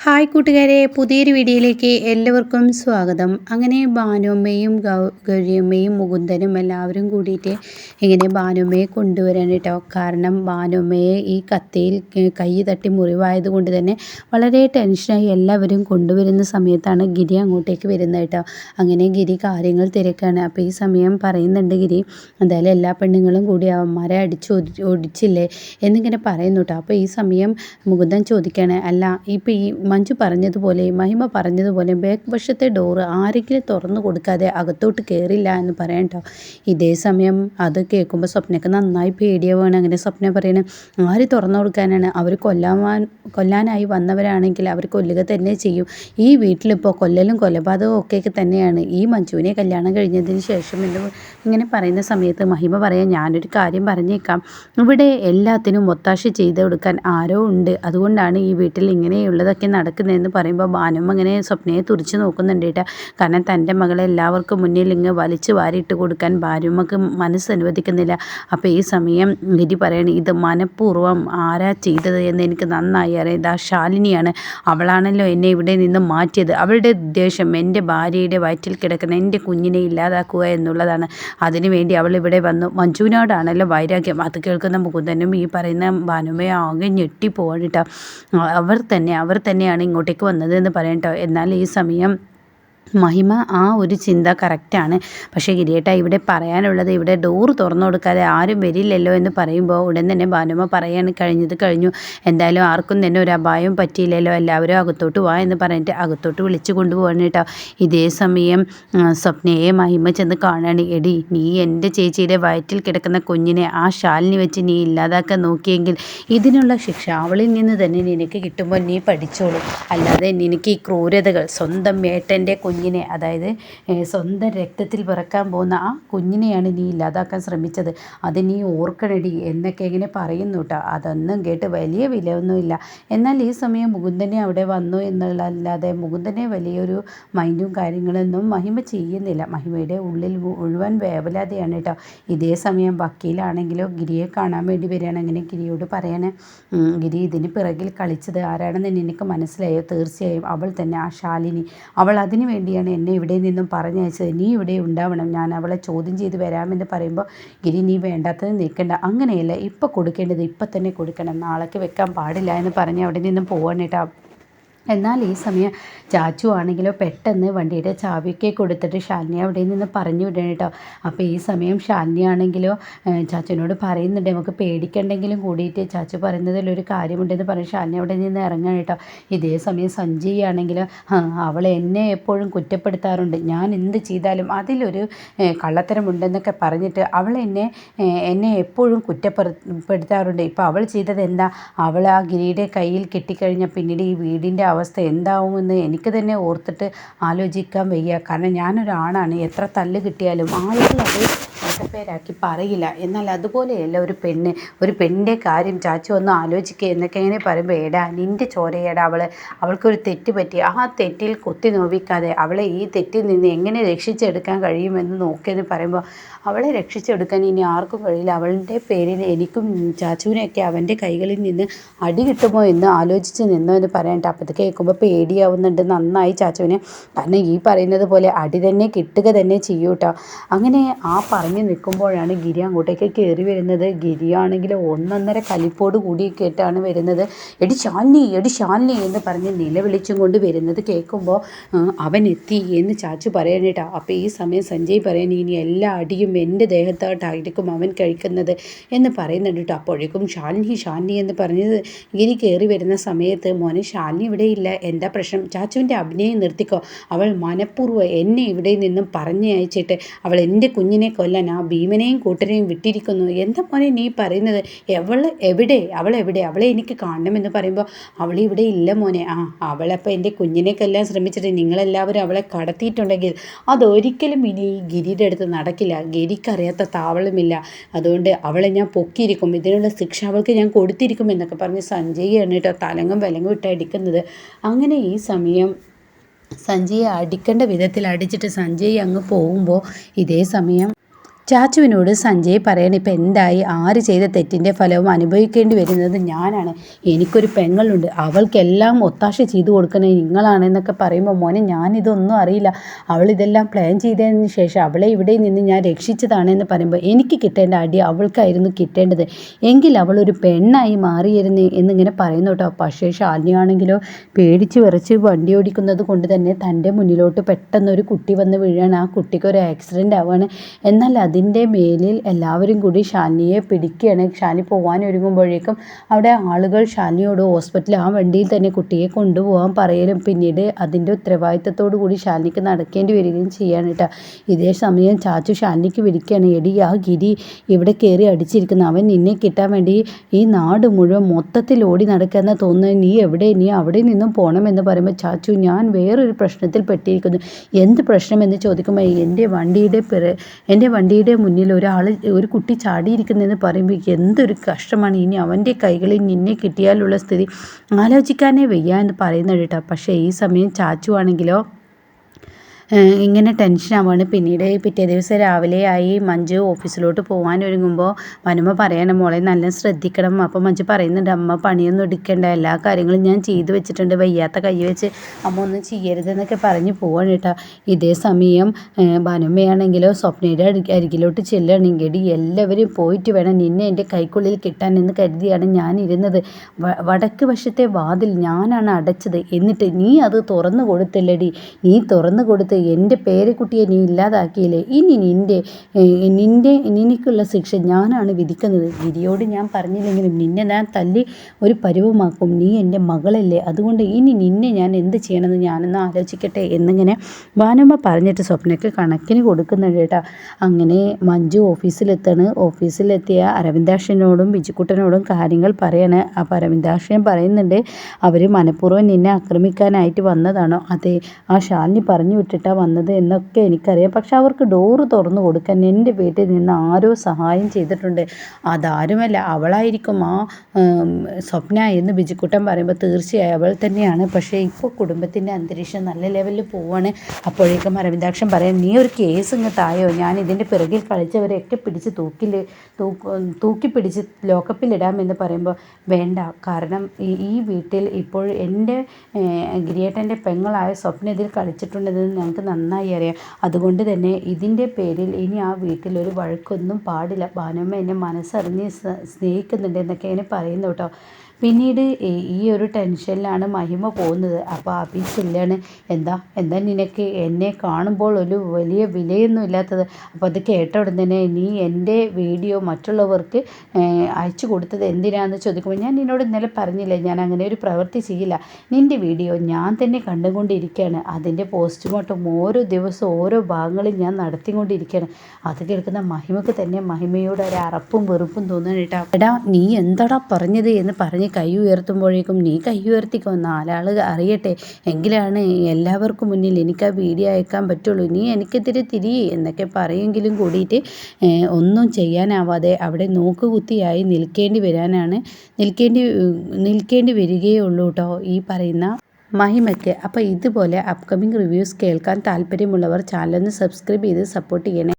Hi കൂട്ടുകാരെ പുതിയൊരു വീഡിയോയിലേക്ക് എല്ലാവർക്കും സ്വാഗതം. അങ്ങനെ ഭാനുമ്മയും ഗൗരിയമ്മയും മുകുന്ദനും എല്ലാവരും കൂടിയിട്ട് ഇങ്ങനെ ഭാനുമ്മയെ കൊണ്ടുവരാൻ കേട്ടോ കാരണം ഭാനുമ്മയെ ഈ കത്തിയിൽ കൈ തട്ടി മുറിവായത് കൊണ്ട് തന്നെ വളരെ ടെൻഷനായി എല്ലാവരും കൊണ്ടുവരുന്ന സമയത്താണ് ഗിരി അങ്ങോട്ടേക്ക് വരുന്നത് കേട്ടോ. അങ്ങനെ ഗിരി കാര്യങ്ങൾ തിരക്കാണ്. അപ്പോൾ ഈ സമയം പറയുന്നുണ്ട് ഗിരി എന്തായാലും എല്ലാ പെണ്ണുങ്ങളും കൂടി അവന്മാരെ അടിച്ച് ഒടിച്ചില്ലേ എന്നിങ്ങനെ പറയുന്നു കേട്ടോ. അപ്പോൾ ഈ സമയം മുകുന്ദൻ ചോദിക്കുകയാണ് അല്ല ഇപ്പോൾ ഈ മഞ്ജു പറഞ്ഞതുപോലെ മഹിമ പറഞ്ഞതുപോലെ ബാക്ക് വശത്തെ ഡോറ് ആരെങ്കിലും തുറന്നു കൊടുക്കാതെ അകത്തോട്ട് കയറില്ല എന്ന് പറയാം കേട്ടോ ഇതേ സമയം അത് കേൾക്കുമ്പോൾ സ്വപ്നയ്ക്ക് നന്നായി പേടിയാവുകയാണ് അങ്ങനെ സ്വപ്ന പറയണേ ആര് തുറന്നു കൊടുക്കാനാണ്? അവർ കൊല്ലാൻ കൊല്ലാനായി വന്നവരാണെങ്കിൽ അവർ കൊല്ലുക തന്നെ ചെയ്യും. ഈ വീട്ടിലിപ്പോൾ കൊല്ലലും കൊലപാതകവും ഒക്കെ തന്നെയാണ്. ഈ മഞ്ജുവിനെ കല്യാണം കഴിഞ്ഞതിന് ശേഷം എന്ന് ഇങ്ങനെ പറയുന്ന സമയത്ത് മഹിമ പറയാൻ ഞാനൊരു കാര്യം പറഞ്ഞേക്കാം. ഇവിടെ എല്ലാത്തിനും ഒത്താശ ചെയ്ത് കൊടുക്കാൻ ആരോ ഉണ്ട്. അതുകൊണ്ടാണ് ഈ വീട്ടിൽ ഇങ്ങനെയുള്ളതൊക്കെ നടക്കുന്നതെന്ന് പറയുമ്പോൾ ഭാനുമ്മ ഇങ്ങനെ സ്വപ്നയെ തുറിച്ച് നോക്കുന്നുണ്ട് കേട്ടോ. കാരണം തന്റെ മകളെ എല്ലാവർക്കും മുന്നിൽ ഇങ്ങ് വലിച്ചു വാരിയിട്ട് കൊടുക്കാൻ ഭാര്യമ്മക്ക് മനസ്സ് അനുവദിക്കുന്നില്ല. അപ്പോൾ ഈ സമയം ഗിരി പറയണേ ഇത് മനഃപൂർവം ആരാ ചെയ്തത് എന്ന് എനിക്ക് നന്നായി അറിയാം. ഇതാ ശാലിനിയാണ്. അവളാണല്ലോ എന്നെ ഇവിടെ നിന്ന് മാറ്റിയത്. അവളുടെ ഉദ്ദേശം എന്റെ ഭാര്യയുടെ വയറ്റിൽ കിടക്കുന്ന എന്റെ കുഞ്ഞിനെ ഇല്ലാതാക്കുക എന്നുള്ളതാണ്. അതിനുവേണ്ടി അവൾ ഇവിടെ വന്നു. മഞ്ജുവിനോടാണല്ലോ വൈരാഗ്യം. അത് കേൾക്കുന്ന മുകുന്ദനും ഈ പറയുന്ന ഭാനുമയെ ആകെ ഞെട്ടിപ്പോവാണ് കേട്ടോ. അവർ തന്നെ അവർ തന്നെയാണ് ഇങ്ങോട്ടേക്ക് വന്നത് എന്ന് പറയട്ടോ എന്നാൽ ഈ സമയം മഹിമ ആ ഒരു ചിന്ത കറക്റ്റാണ് പക്ഷേ ഗിരിയേട്ട ഇവിടെ പറയാനുള്ളത് ഇവിടെ ഡോർ തുറന്നു കൊടുക്കാതെ ആരും വരില്ലല്ലോ എന്ന് പറയുമ്പോൾ ഉടൻ തന്നെ ഭാനുമ പറയാണ് കഴിഞ്ഞത് കഴിഞ്ഞു. എന്തായാലും ആർക്കും തന്നെ ഒരു അപായം പറ്റിയില്ലല്ലോ. എല്ലാവരും അകത്തോട്ട് വാ എന്ന് പറഞ്ഞിട്ട് അകത്തോട്ട് വിളിച്ചു കൊണ്ടുപോകണം കേട്ടോ. ഇതേ സമയം സ്വപ്നയെ മഹിമ ചെന്ന് കാണാണ്. എടി നീ എന്റെ ചേച്ചിയുടെ വയറ്റിൽ കിടക്കുന്ന കുഞ്ഞിനെ ആ ഷാലിനി വെച്ച് നീ ഇല്ലാതാക്കാൻ നോക്കിയെങ്കിൽ ഇതിനുള്ള ശിക്ഷ അവളിൽ നിന്ന് തന്നെ നിനക്ക് കിട്ടുമ്പോൾ നീ പഠിച്ചോളൂ. അല്ലാതെ നിനക്ക് ഈ ക്രൂരതകൾ സ്വന്തം ഏട്ടന്റെ കുഞ്ഞ് കുഞ്ഞിനെ അതായത് സ്വന്തം രക്തത്തിൽ പിറക്കാൻ പോകുന്ന ആ കുഞ്ഞിനെയാണ് നീ ഇല്ലാതാക്കാൻ ശ്രമിച്ചത്. അത് നീ ഓർക്കണടി എന്നൊക്കെ ഇങ്ങനെ പറയുന്നു കേട്ടോ. അതൊന്നും കേട്ട് വലിയ വിലയൊന്നുമില്ല. എന്നാൽ ഈ സമയം മുകുന്ദനെ അവിടെ വന്നു എന്നുള്ളതല്ലാതെ മുകുന്ദനെ വലിയൊരു മൈൻഡും കാര്യങ്ങളൊന്നും മഹിമ ചെയ്യുന്നില്ല. മഹിമയുടെ ഉള്ളിൽ മുഴുവൻ വേവലാതെയാണ് കേട്ടോ. ഇതേ സമയം വക്കീലാണെങ്കിലോ ഗിരിയെ കാണാൻ വേണ്ടി വരികയാണ്. അങ്ങനെ ഗിരിയോട് പറയണേ ഗിരി ഇതിന് പിറകിൽ കളിച്ചത് ആരാണെന്ന് എനിക്ക് മനസ്സിലായോ? തീർച്ചയായും അവൾ തന്നെ ആ ശാലിനി. അവൾ അതിനു വേണ്ടി വേണ്ടിയാണ് എന്നെ ഇവിടെ നിന്നും പറഞ്ഞയച്ചത്. നീ ഇവിടെ ഉണ്ടാവണം. ഞാൻ അവളെ ചോദ്യം ചെയ്ത് വരാമെന്ന് പറയുമ്പോൾ ഗിരി നീ വേണ്ടാത്തത് നിൽക്കണ്ട. അങ്ങനെയല്ല ഇപ്പം കൊടുക്കേണ്ടത് ഇപ്പം തന്നെ കൊടുക്കണം. നാളേക്ക് വെക്കാൻ പാടില്ല എന്ന് പറഞ്ഞ് അവിടെ നിന്നും പോവാണ് കേട്ടോ. എന്നാൽ ഈ സമയം ചാച്ചു ആണെങ്കിലോ പെട്ടെന്ന് വണ്ടിയുടെ ചാവിയൊക്കെ കൊടുത്തിട്ട് ഷാലിനി അവിടെ നിന്ന് പറഞ്ഞു വിടണം കേട്ടോ. അപ്പോൾ ഈ സമയം ഷാലിനി ആണെങ്കിലോ ചാച്ചുവിനോട് പറയുന്നുണ്ട് നമുക്ക് പേടിക്കണ്ടെങ്കിലും കൂടിയിട്ട് ചാച്ചു പറയുന്നതിലൊരു കാര്യമുണ്ടെന്ന് പറഞ്ഞ് ഷാലിനി അവിടെ നിന്ന് ഇറങ്ങണം കേട്ടോ. ഇതേ സമയം സഞ്ജയ് ആണെങ്കിലോ അവൾ എന്നെ എപ്പോഴും കുറ്റപ്പെടുത്താറുണ്ട്. ഞാൻ എന്ത് ചെയ്താലും അതിലൊരു കള്ളത്തരമുണ്ടെന്നൊക്കെ പറഞ്ഞിട്ട് അവൾ എന്നെ എന്നെ എപ്പോഴും കുറ്റപ്പെടുത്താറുണ്ട്. ഇപ്പോൾ അവൾ ചെയ്തത് എന്താ അവൾ ആ ഗിരിയുടെ കയ്യിൽ കെട്ടിക്കഴിഞ്ഞാൽ പിന്നീട് ഈ വീടിന്റെ അവസ്ഥ എന്താവുമെന്ന് എനിക്ക് തന്നെ ഓർത്തിട്ട് ആലോചിക്കാൻ വയ്യ. കാരണം ഞാനൊരാണാണ്. എത്ര തല്ല് കിട്ടിയാലും ആളുകൾ അത് പേരാക്കി പറയില്ല. എന്നാൽ അതുപോലെയല്ല ഒരു പെണ്ണ്. ഒരു പെണ്ണിന്റെ കാര്യം ചാച്ചു ഒന്ന് ആലോചിക്കുക എന്നൊക്കെ ഇങ്ങനെ പറയുമ്പോൾ ഏടാ നിന്റെ ചോരയേടാ അവൾ അവൾക്കൊരു തെറ്റ് പറ്റി. ആ തെറ്റിൽ കുത്തി നോവിക്കാതെ അവളെ ഈ തെറ്റിൽ നിന്ന് എങ്ങനെ രക്ഷിച്ചെടുക്കാൻ കഴിയുമെന്ന് നോക്കിയെന്ന് പറയുമ്പോൾ അവളെ രക്ഷിച്ചെടുക്കാൻ ഇനി ആർക്കും കഴിയില്ല. അവളുടെ പേരിൽ എനിക്കും ചാച്ചുവിനെയൊക്കെ അവന്റെ കൈകളിൽ നിന്ന് അടി കിട്ടുമോ എന്ന് ആലോചിച്ച് നിന്നോ എന്ന് പറയട്ടെ അപ്പോഴത്തെ കേൾക്കുമ്പോൾ പേടിയാവുന്നുണ്ട്. നന്നായി ചാച്ചുവിനെ. കാരണം ഈ പറയുന്നത് പോലെ അടി തന്നെ കിട്ടുക തന്നെ ചെയ്യൂട്ടോ. അങ്ങനെ ആ പറഞ്ഞു നിൽക്കുമ്പോഴാണ് ഗിരി അങ്ങോട്ടേക്ക് കയറി വരുന്നത്. ഗിരിയാണെങ്കിൽ ഒന്നൊന്നര കലിപ്പോട് കൂടി കേട്ടാണ് വരുന്നത്. എടി ശാലിനി എടി ശാലിനി എന്ന് പറഞ്ഞ് നിലവിളിച്ചും കൊണ്ട് വരുന്നത് കേൾക്കുമ്പോൾ അവൻ എത്തി എന്ന് ചാച്ചു പറയാനേട്ടാ അപ്പോൾ ഈ സമയം സഞ്ജയ് പറയാൻ ഇനി എല്ലാ അടിയും എന്റെ ദേഹത്തോട്ടായിരിക്കും അവൻ കഴിക്കുന്നത് എന്ന് പറയുന്നുണ്ട് കേട്ടോ. അപ്പോഴേക്കും ശാലിനി ശാലിനി എന്ന് പറഞ്ഞത് ഗിരി കയറി വരുന്ന സമയത്ത് മോനെ ശാലിനി ഇവിടെ ഇല്ല. എന്താ പ്രശ്നം? ചാച്ചുവിന്റെ അഭിനയം നിർത്തിക്കോ. അവൾ മനഃപൂർവം എന്നെ ഇവിടെ നിന്നും പറഞ്ഞയച്ചിട്ട് അവൾ എന്റെ കുഞ്ഞിനെ കൊല്ലാൻ ആ ഭീമനെയും കൂട്ടരെയും വിട്ടിരിക്കുന്നു. എന്താ മോനെ നീ പറയുന്നത്? അവൾ എവിടെ? അവൾ എവിടെ? അവളെ എനിക്ക് കാണണമെന്ന് പറയുമ്പോൾ അവൾ ഇവിടെ ഇല്ല മോനെ. ആ അവളപ്പോൾ എന്റെ കുഞ്ഞിനെ കൊല്ലാൻ ശ്രമിച്ചിട്ട് നിങ്ങളെല്ലാവരും അവളെ കടത്തിയിട്ടുണ്ടെങ്കിൽ അതൊരിക്കലും ഇനി ഗിരിയുടെ അടുത്ത് നടക്കില്ല. ഗിരിക്കറിയാത്ത താവളമില്ല. അതുകൊണ്ട് അവളെ ഞാൻ പൊക്കിയിരിക്കും. ഇതിനുള്ള ശിക്ഷ അവൾക്ക് ഞാൻ കൊടുത്തിരിക്കും എന്നൊക്കെ പറഞ്ഞ് സഞ്ജയാണ് കേട്ടോ തലങ്ങും വിലങ്ങും ഇട്ട് അടിക്കുന്നത്. അങ്ങനെ ഈ സമയം സഞ്ജയെ അടിക്കേണ്ട വിധത്തിൽ അടിച്ചിട്ട് സഞ്ജയ് അങ്ങ് പോകുമ്പോൾ ഇതേ സമയം ചാച്ചുവിനോട് സഞ്ജയ് പറയണം ഇപ്പം എന്തായി? ആര് ചെയ്ത തെറ്റിന്റെ ഫലവും അനുഭവിക്കേണ്ടി വരുന്നത് ഞാനാണ്. എനിക്കൊരു പെങ്ങളുണ്ട്. അവൾക്കെല്ലാം ഒത്താശ ചെയ്തു കൊടുക്കുന്നത് നിങ്ങളാണെന്നൊക്കെ പറയുമ്പോൾ മോനെ ഞാനിതൊന്നും അറിയില്ല. അവൾ ഇതെല്ലാം പ്ലാൻ ചെയ്തതിന് ശേഷം അവളെ ഇവിടെ നിന്ന് ഞാൻ രക്ഷിച്ചതാണെന്ന് പറയുമ്പോൾ എനിക്ക് കിട്ടേണ്ട അടി അവൾക്കായിരുന്നു കിട്ടേണ്ടത്. എങ്കിൽ അവളൊരു പെണ്ണായി മാറിയിരുന്നു എന്നിങ്ങനെ പറയുന്നു കേട്ടോ. പക്ഷേ ശാലിനിയാണെങ്കിലോ പേടിച്ച് വിറച്ച് വണ്ടി ഓടിക്കുന്നത് കൊണ്ട് തന്നെ തന്റെ മുന്നിലോട്ട് പെട്ടെന്നൊരു കുട്ടി വന്ന് വീഴാണ്. ആ കുട്ടിക്ക് ഒരു ആക്സിഡന്റ് ആവുകയാണ് എന്നാൽ അതിന്റെ മേലിൽ എല്ലാവരും കൂടി ഷാലിനിയെ പിടിക്കുകയാണ്. ഷാലി പോകാൻ ഒരുങ്ങുമ്പോഴേക്കും അവിടെ ആളുകൾ ഷാലിനിയോട് ഹോസ്പിറ്റലിൽ ആ വണ്ടിയിൽ തന്നെ കുട്ടിയെ കൊണ്ടുപോകാൻ പറയലും പിന്നീട് അതിന്റെ ഉത്തരവാദിത്തത്തോടു കൂടി ഷാലിനിക്ക് നടക്കേണ്ടി വരികയും ചെയ്യാണ് കേട്ടോ. ഇതേ സമയം ചാച്ചു ഷാലിനിക്ക് വിളിക്കുകയാണ് എടി ആ ഗിരി ഇവിടെ കയറി അടിച്ചിരിക്കുന്ന. അവൻ നിന്നെ കിട്ടാൻ വേണ്ടി ഈ നാട് മുഴുവൻ മൊത്തത്തിൽ ഓടി നടക്കാന്ന് തോന്നുന്നത്. നീ എവിടെ? നീ അവിടെ നിന്നും പോകണമെന്ന് പറയുമ്പോൾ ചാച്ചു ഞാൻ വേറൊരു പ്രശ്നത്തിൽ പെട്ടിരിക്കുന്നു. എന്ത് പ്രശ്നമെന്ന് ചോദിക്കുമ്പോൾ എന്റെ വണ്ടിയുടെ പിറ എന്റെ വണ്ടിയുടെ മുന്നിൽ ഒരാൾ ഒരു കുട്ടി ചാടിയിരിക്കുന്നതെന്ന് പറയുമ്പോൾ എന്തൊരു കഷ്ടമാണ്. ഇനി അവന്റെ കൈകളിൽ നിന്നെ കിട്ടിയാലുള്ള സ്ഥിതി ആലോചിക്കാനേ വയ്യ എന്ന് പറയുന്നത് കേട്ടോ. പക്ഷേ ഈ സമയം ചാച്ചു ആണെങ്കിലോ ഇങ്ങനെ ടെൻഷനാവാണ് പിന്നീട് പിറ്റേ ദിവസം രാവിലെ ആയി മഞ്ജു ഓഫീസിലോട്ട് പോകാൻ ഒരുങ്ങുമ്പോൾ വനുമ പറയണം മോളെ നല്ല ശ്രദ്ധിക്കണം. അപ്പോൾ മഞ്ജു പറയുന്നുണ്ട് അമ്മ പണിയൊന്നും എടുക്കേണ്ട. എല്ലാ കാര്യങ്ങളും ഞാൻ ചെയ്തു വെച്ചിട്ടുണ്ട്. വയ്യാത്ത കൈ വെച്ച് അമ്മ ഒന്നും ചെയ്യരുതെന്നൊക്കെ പറഞ്ഞ് പോവാണ് കേട്ടോ. ഇതേ സമയം മനുമയാണെങ്കിലോ സ്വപ്നയുടെ അരികിലോട്ട് ചെല്ലണമെങ്കിൽ എല്ലാവരും പോയിട്ട് വേണം നിന്നെ എന്റെ കൈക്കുള്ളിൽ കിട്ടാൻ എന്ന് കരുതിയാണ് ഞാൻ ഇരുന്നത് വടക്ക് വശത്തെ വാതിൽ ഞാനാണ് അടച്ചത്. എന്നിട്ട് നീ അത് തുറന്നു കൊടുത്തില്ലടി. നീ തുറന്നു കൊടുത്ത് എന്റെ പേരക്കുട്ടിയെ നീ ഇല്ലാതാക്കിയില്ലേ? ഇനി നിന്റെ നിന്റെ നിനക്കുള്ള ശിക്ഷ ഞാനാണ് വിധിക്കുന്നത്. ഗിരിയോട് ഞാൻ പറഞ്ഞില്ലെങ്കിലും നിന്നെ ഞാൻ തല്ലി ഒരു പരുവമാക്കും. നീ എന്റെ മകളല്ലേ. അതുകൊണ്ട് ഇനി നിന്നെ ഞാൻ എന്ത് ചെയ്യണമെന്ന് ഞാനൊന്ന് ആലോചിക്കട്ടെ എന്നിങ്ങനെ വാനമ്മ പറഞ്ഞിട്ട് സ്വപ്നയ്ക്ക് കണക്കിന് കൊടുക്കുന്നുണ്ട് കേട്ടോ. അങ്ങനെ മഞ്ജു ഓഫീസിലെത്താണ്. ഓഫീസിലെത്തിയ അരവിന്ദാക്ഷനോടും ബിജുക്കുട്ടനോടും കാര്യങ്ങൾ പറയാണ്. അപ്പോൾ അരവിന്ദാക്ഷൻ പറയുന്നുണ്ട് അവർ മനഃപൂർവം നിന്നെ ആക്രമിക്കാനായിട്ട് വന്നതാണോ? അതെ ആ ശാലിനി പറഞ്ഞു വിട്ടിട്ട് ആയിട്ടാണ് വന്നത് എന്നൊക്കെ എനിക്കറിയാം. പക്ഷെ അവർക്ക് ഡോറ് തുറന്നു കൊടുക്കാൻ എന്റെ വീട്ടിൽ നിന്ന് ആരോ സഹായം ചെയ്തിട്ടുണ്ട്. അതാരുമല്ല അവളായിരിക്കും ആ സ്വപ്ന എന്ന് ബിജിക്കുട്ടൻ പറയുമ്പോൾ തീർച്ചയായും അവൾ തന്നെയാണ്. പക്ഷേ ഇപ്പോൾ കുടുംബത്തിന്റെ അന്തരീക്ഷം നല്ല ലെവലിൽ പോവാണ്. അപ്പോഴേക്കും അരവിന്ദാക്ഷൻ പറയാം നീ ഒരു കേസ് ഇങ്ങ് തായോ? ഞാൻ ഇതിന്റെ പിറകിൽ കളിച്ചവരെയൊക്കെ പിടിച്ച് തൂക്കിൽ തൂക്കി പിടിച്ച് ലോക്കപ്പിലിടാമെന്ന് പറയുമ്പോൾ വേണ്ട. കാരണം ഈ വീട്ടിൽ ഇപ്പോൾ എന്റെ ഗിരിയേട്ടന്റെ പെങ്ങളായ സ്വപ്ന ഇതിൽ കളിച്ചിട്ടുണ്ടെന്ന് ഞങ്ങൾക്ക് എനിക്ക് നന്നായി അറിയാം. അതുകൊണ്ട് തന്നെ ഇതിന്റെ പേരിൽ ഇനി ആ വീട്ടിൽ ഒരു വഴക്കൊന്നും പാടില്ല. ഭാനുമ്മ എന്നെ മനസ്സറിഞ്ഞ് സ്നേഹിക്കുന്നുണ്ട് എന്നൊക്കെ ഇങ്ങനെ പറയുന്നു കേട്ടോ. പിന്നീട് ഈ ഒരു ടെൻഷനിലാണ് മഹിമ പോകുന്നത്. അപ്പോൾ അഭി ചെല്ലാണ്. എന്താ? എന്താ നിനക്ക്? എന്നെ കാണുമ്പോൾ ഒരു വലിയ വിലയൊന്നും ഇല്ലാത്തത്. അപ്പോൾ അത് കേട്ട ഉടൻ തന്നെ നീ എന്റെ വീഡിയോ മറ്റുള്ളവർക്ക് അയച്ചു കൊടുത്തത് എന്തിനാന്ന് ചോദിക്കുമ്പോൾ ഞാൻ നിന്നോട് ഇന്നലെ പറഞ്ഞില്ലേ ഞാൻ അങ്ങനെ ഒരു പ്രവൃത്തി ചെയ്യില്ല. നിന്റെ വീഡിയോ ഞാൻ തന്നെ കണ്ടുകൊണ്ടിരിക്കുകയാണ് അതിന്റെ പോസ്റ്റ്മോർട്ടം ഓരോ ദിവസവും ഓരോ ഭാഗങ്ങളിൽ ഞാൻ നടത്തിക്കൊണ്ടിരിക്കുകയാണ് അത് കേൾക്കുന്ന മഹിമക്ക് തന്നെ മഹിമയോട് ഒരു അറപ്പും വെറുപ്പും തോന്നുന്നു കേട്ടോ എടാ നീ എന്താടാ പറഞ്ഞത് എന്ന് പറഞ്ഞ് കൈ ഉയർത്തുമ്പോഴേക്കും നീ കൈ ഉയർത്തിക്കോ നാലാൾ അറിയട്ടെ. എങ്കിലാണ് എല്ലാവർക്കും മുന്നിൽ എനിക്ക് ആ വീഡിയോ അയക്കാൻ പറ്റുള്ളൂ. നീ എനിക്കെതിരെ തിരി എന്നൊക്കെ പറയുമെങ്കിലും കൂടിയിട്ട് ഒന്നും ചെയ്യാനാവാതെ അവിടെ നോക്കുകുത്തിയായി നിൽക്കേണ്ടി വരാനാണ് നിൽക്കേണ്ടി നിൽക്കേണ്ടി വരികയേ ഉള്ളൂ കേട്ടോ ഈ പറയുന്ന മഹിമയ്ക്ക്. അപ്പോൾ ഇതുപോലെ അപ്കമിങ് റിവ്യൂസ് കേൾക്കാൻ താല്പര്യമുള്ളവർ ചാനലൊന്ന് സബ്സ്ക്രൈബ് ചെയ്ത് സപ്പോർട്ട് ചെയ്യണേ.